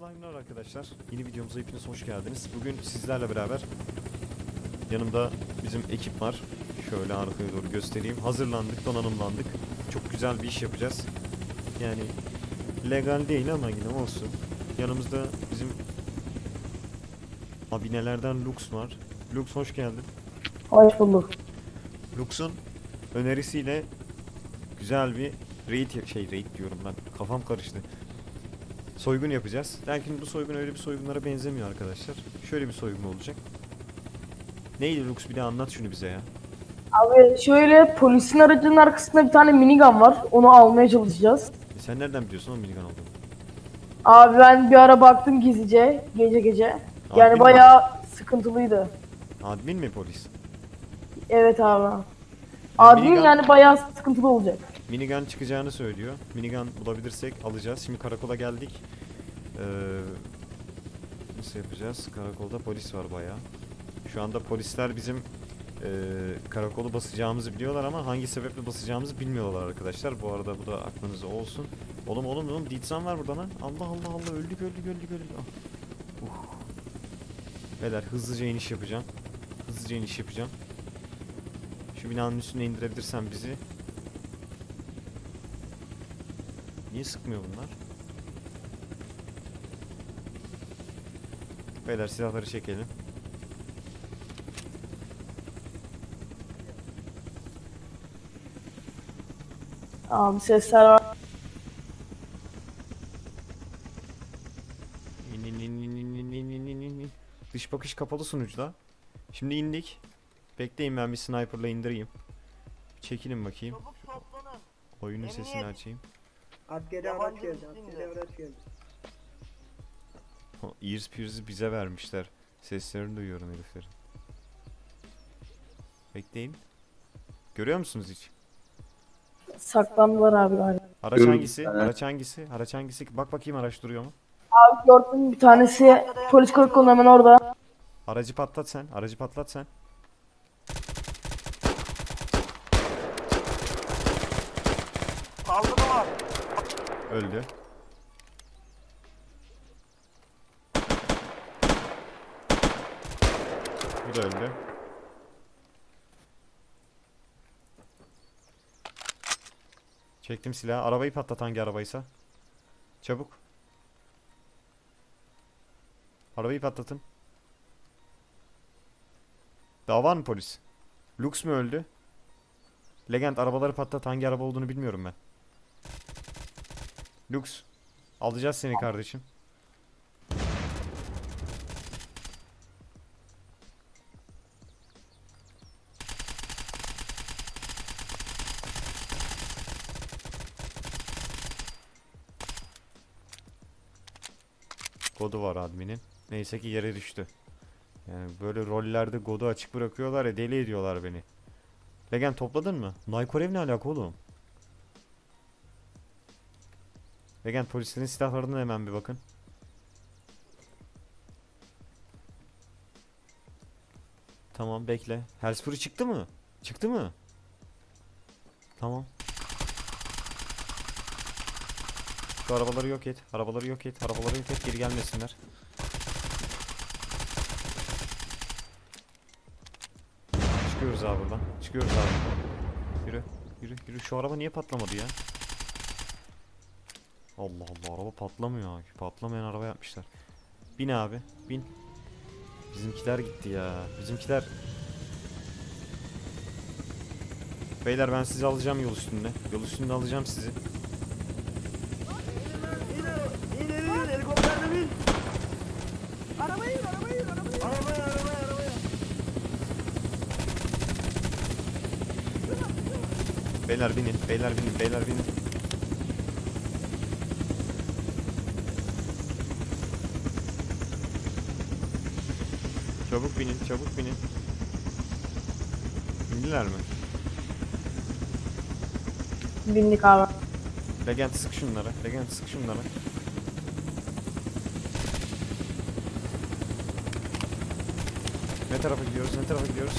Slime'lar arkadaşlar. Yeni videomuza hepiniz hoş geldiniz. Bugün sizlerle beraber yanımda bizim ekip var. Şöyle arkaya doğru göstereyim. Hazırlandık, donanımlandık. Çok güzel bir iş yapacağız. Yani legal değil ama yine olsun. Yanımızda bizim abinelerden Lux var. Lux hoş geldin. Hoş bulduk. Lux'un önerisiyle güzel bir raid şey raid diyorum ben. Kafam karıştı. Soygun yapacağız. Lakin bu soygun öyle bir soygunlara benzemiyor arkadaşlar. Şöyle bir soygun olacak. Neydi Lux bir de anlat şunu bize ya. Abi şöyle polisin aracının arkasında bir tane minigun var. Onu almaya çalışacağız. E sen nereden biliyorsun o minigun olduğunu? Abi ben bir ara baktım gizlice gece gece. Admin Yani bayağı sıkıntılıydı. Admin mi polis? Evet abi. Admin minigun- yani bayağı sıkıntılı olacak. Minigun çıkacağını söylüyor. Minigun bulabilirsek alacağız. Şimdi karakola geldik. Ee, nasıl yapacağız? Karakolda polis var bayağı. Şu anda polisler bizim ee, karakolu basacağımızı biliyorlar ama hangi sebeple basacağımızı bilmiyorlar arkadaşlar. Bu arada bu da aklınızda olsun. Oğlum oğlum oğlum Ditsan var burada lan. Allah Allah Allah öldük öldük öldük öldük. Ah. Uh. Beyler hızlıca iniş yapacağım. Hızlıca iniş yapacağım. Şu binanın üstüne indirebilirsen bizi. Niye sıkmıyor bunlar? Beyler silahları çekelim. Tamam sesler var. Dış bakış kapalı sunucuda. Şimdi indik. Bekleyin ben bir sniperla indireyim. Çekilin bakayım. Çabuk toplanın. Oyunun Emniyet. sesini açayım. Askeri Yabancı araç geldi, de? araç geldi. O Ears Pierce'ı bize vermişler. Seslerini duyuyorum heriflerin. Bekleyin. Görüyor musunuz hiç? Saklandılar abi galiba. Araç Görüyorum. hangisi? Araç hangisi? Araç hangisi? Bak bakayım araç duruyor mu? Abi gördüm bir tanesi polis karakolunun hemen orada. Aracı patlat sen. Aracı patlat sen. Saldırı var. Öldü. Bu da öldü. Çektim silahı. Arabayı patlat hangi arabaysa. Çabuk. Arabayı patlatın. Daha var mı polis? Lux mu öldü? Legend arabaları patlat hangi araba olduğunu bilmiyorum ben. Lux. Alacağız seni kardeşim. Godu var adminin. Neyse ki yere düştü. Yani böyle rollerde godu açık bırakıyorlar ya deli ediyorlar beni. Legend topladın mı? Naykorev ne alaka oğlum? Legend polislerin silahlarına hemen bir bakın. Tamam bekle. Hellsbury çıktı mı? Çıktı mı? Tamam. Şu arabaları yok et. Arabaları yok et. Arabaları yok et. Geri gelmesinler. Çıkıyoruz abi buradan. Çıkıyoruz abi. Yürü. Yürü. Yürü. Şu araba niye patlamadı ya? Allah Allah araba patlamıyor abi. Patlamayan araba yapmışlar. Bin abi. Bin. Bizimkiler gitti ya. Bizimkiler Beyler ben sizi alacağım yol üstünde. Yol üstünde alacağım sizi. Beyler binin. Beyler binin. Beyler binin. Çabuk binin. Çabuk binin. Bindiler mi? Bindik abi. Legend sık şunları. Legend sık şunları. Ne tarafa gidiyoruz? Ne tarafa gidiyoruz?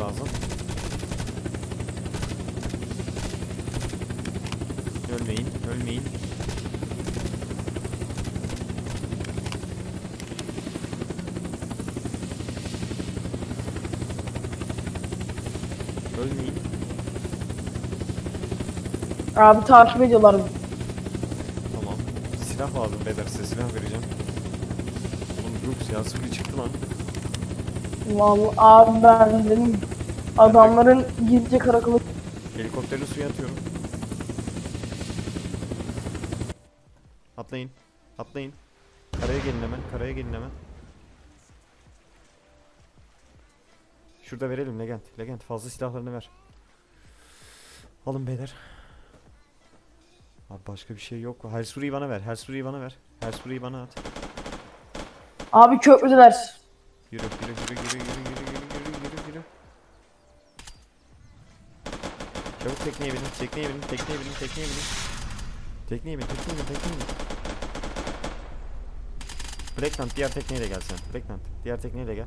Lazım. Ölmeyin, ölmeyin. Ölmeyin. Abi takip ediyorlar. Tamam. Silah lazım beyler size silah vereceğim. Oğlum Lux ya sıfır çıktı lan. Vallahi abi ben dedim adamların gizlice karakolu Helikopterini suya atıyorum. Atlayın. Atlayın. Karaya gelin hemen. Karaya gelin hemen. Şurada verelim Legend. Legend fazla silahlarını ver. Alın beyler. Abi başka bir şey yok. Hellsbury'i bana ver. Hellsbury'i bana ver. Hellsbury'i bana at. Abi köprüdeler. Yürü yürü yürü yürü yürü yürü yürü yürü yürü yürü. Çabuk tekneye binin, tekneye binin, tekneye binin, tekneye binin. Tekneye bin, tekneye bin, tekneye bin. Blackland diğer tekneyle gel sen. Blackland diğer tekneyle gel.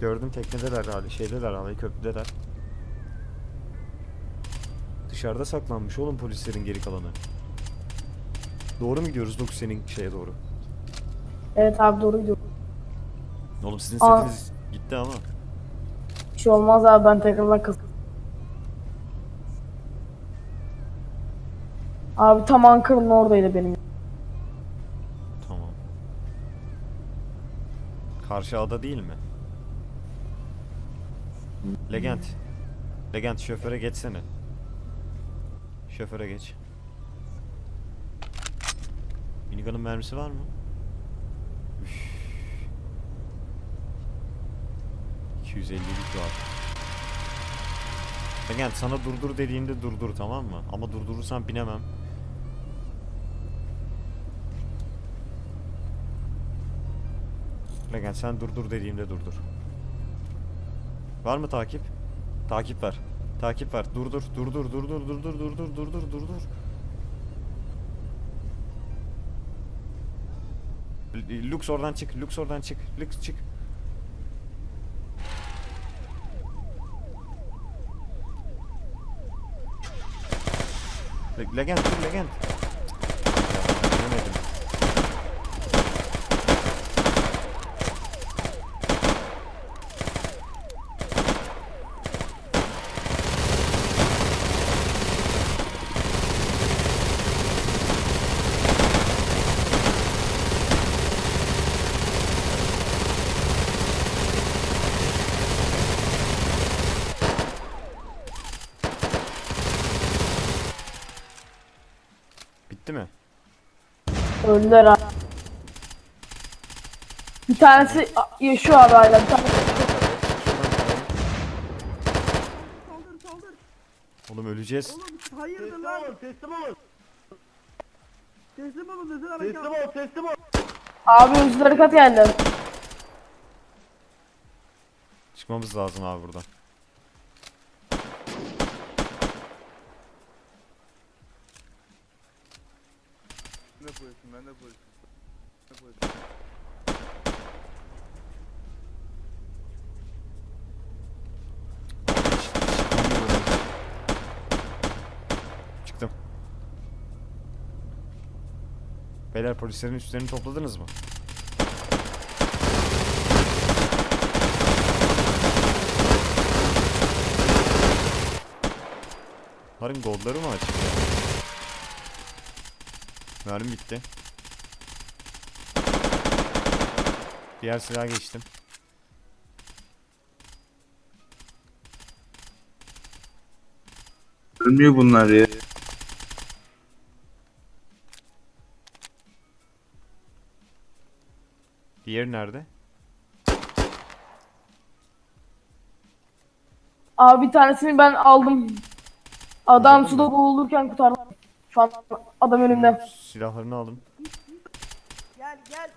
Gördüm teknedeler hali, şeydeler hali, köprüdeler. Dışarıda saklanmış oğlum polislerin geri kalanı. Doğru mu gidiyoruz Lux senin şeye doğru? Evet abi doğru gidiyor. Oğlum sizin Aa. setiniz gitti ama. Bir şey olmaz abi ben tekrardan kız. Abi tam Ankara'nın oradaydı benim. Tamam. Karşı ada değil mi? Legend. Legend şoföre geçsene. Şoföre geç. Minigun'un mermisi var mı? 250'lik var. Legend sana durdur dediğimde durdur tamam mı? Ama durdurursan binemem. Legend sen durdur dediğimde durdur. Var mı takip? Takip var. Takip var. Durdur, durdur, durdur, durdur, durdur, durdur, durdur. Lux oradan çık, Lux oradan çık, Lux çık. Legend, dur Legend. Ya, bilemedim. Bitti mi? Öldüler abi. Bir tanesi a- yaşıyor abi hala. Bir tanesi. Saldır saldır. Oğlum öleceğiz. Oğlum hayırdır lan? teslim olun. Teslim olun özel Teslim harekat. ol, teslim ol. Abi özür harekat geldi. Çıkmamız lazım abi buradan. Polisim, ben de polisim. Ben de polisim. Çıktım. Beyler polislerin üstlerini topladınız mı? Bunların goldları mı açık ya? Mermi bitti. Diğer silaha geçtim. Ölmüyor bunlar ya. Diğeri nerede? Abi bir tanesini ben aldım. Adam suda boğulurken kurtardım. Şu an adam önümde. Silahlarını alın. Gel gel.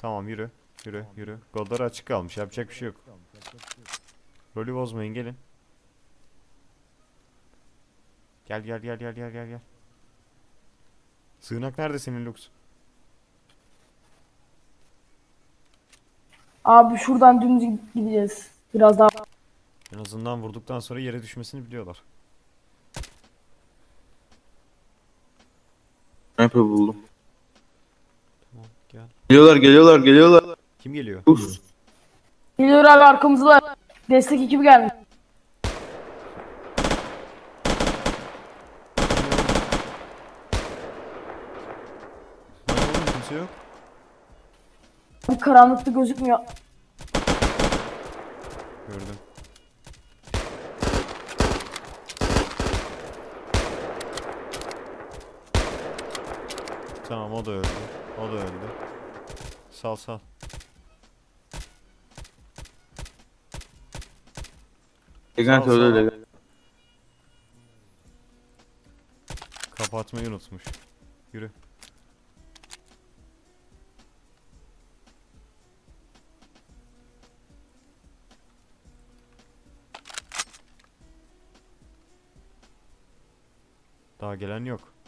Tamam yürü. Yürü yürü. Goldları açık kalmış. Yapacak bir şey yok. Rolü bozmayın gelin. Gel gel gel gel gel gel gel. Sığınak nerede senin Lux? Abi şuradan dümdüz gideceğiz. Biraz daha. En azından vurduktan sonra yere düşmesini biliyorlar. Sniper buldum. Tamam gel. Geliyorlar geliyorlar geliyorlar. Kim geliyor? Uf. Geliyor abi arkamızda. Destek ekibi. Lan oğlum kimse yok. Karanlıkta gözükmüyor. Gördüm. Tamam o da öldü. O da öldü. Sal sal. Egan Sağ ol, söyle sağ ol. öyle. Kapatmayı unutmuş. Yürü. Daha gelen yok.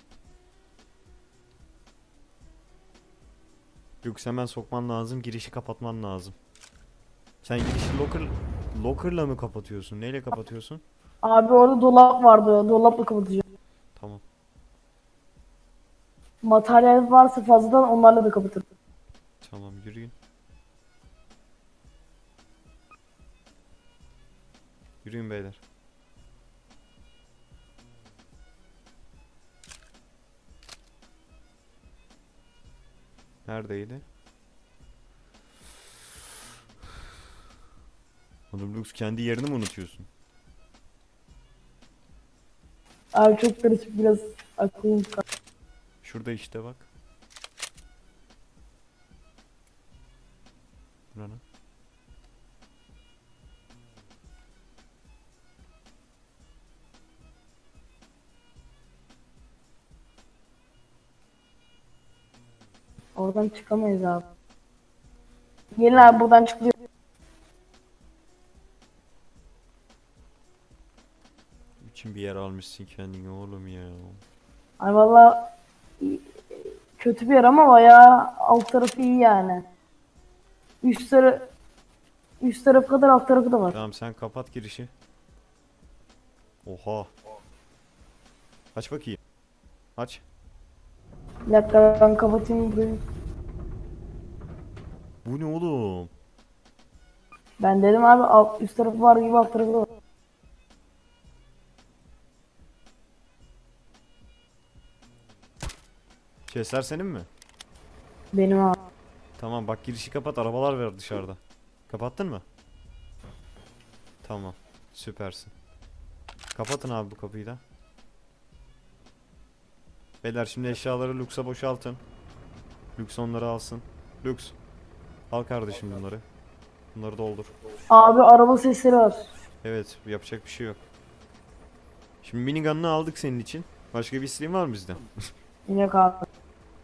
Lux hemen sokman lazım, girişi kapatman lazım. Sen girişi locker locker'la mı kapatıyorsun? Neyle kapatıyorsun? Abi orada dolap vardı. Dolapla kapatacağım. Tamam. Materyal varsa fazladan onlarla da kapatırım. Tamam yürüyün. Yürüyün beyler. Neredeydi? Oğlum Lux kendi yerini mi unutuyorsun? Abi çok karışık biraz aklım Şurada işte bak. Buranın. Oradan çıkamayız abi. Gelin abi buradan çıkıyor. için bir yer almışsın kendine oğlum ya. Ay valla i- kötü bir yer ama bayağı alt tarafı iyi yani. Üst tarafı üst tarafı kadar alt tarafı da var. Tamam sen kapat girişi. Oha. Aç bakayım. Aç. Bir dakika ben kapatayım burayı. Bu ne oğlum? Ben dedim abi alt, üst tarafı var gibi alt tarafı var. Chestler senin mi? Benim abi. Tamam bak girişi kapat arabalar var dışarıda. Kapattın mı? Tamam. Süpersin. Kapatın abi bu kapıyı da. Beyler şimdi eşyaları Lux'a boşaltın. Lux onları alsın. Lux. Al kardeşim bunları. Bunları doldur. Abi araba sesleri var. Evet yapacak bir şey yok. Şimdi minigun'ını aldık senin için. Başka bir isteğin var mı bizden? Yine abi.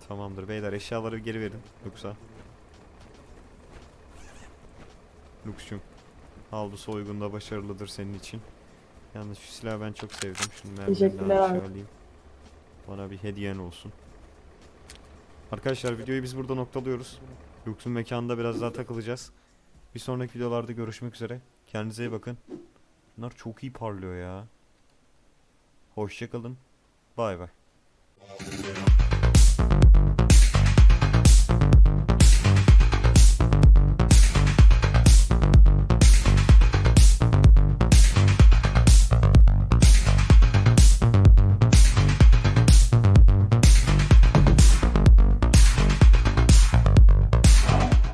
Tamamdır beyler eşyaları geri verin Lux'a. Lux'cum. Al bu soygunda başarılıdır senin için. Yalnız şu silahı ben çok sevdim. Şunu aşağı alayım. Bana bir hediyen olsun. Arkadaşlar videoyu biz burada noktalıyoruz. Brooks'un mekanında biraz daha takılacağız. Bir sonraki videolarda görüşmek üzere. Kendinize iyi bakın. Bunlar çok iyi parlıyor ya. Hoşçakalın. Bay bay.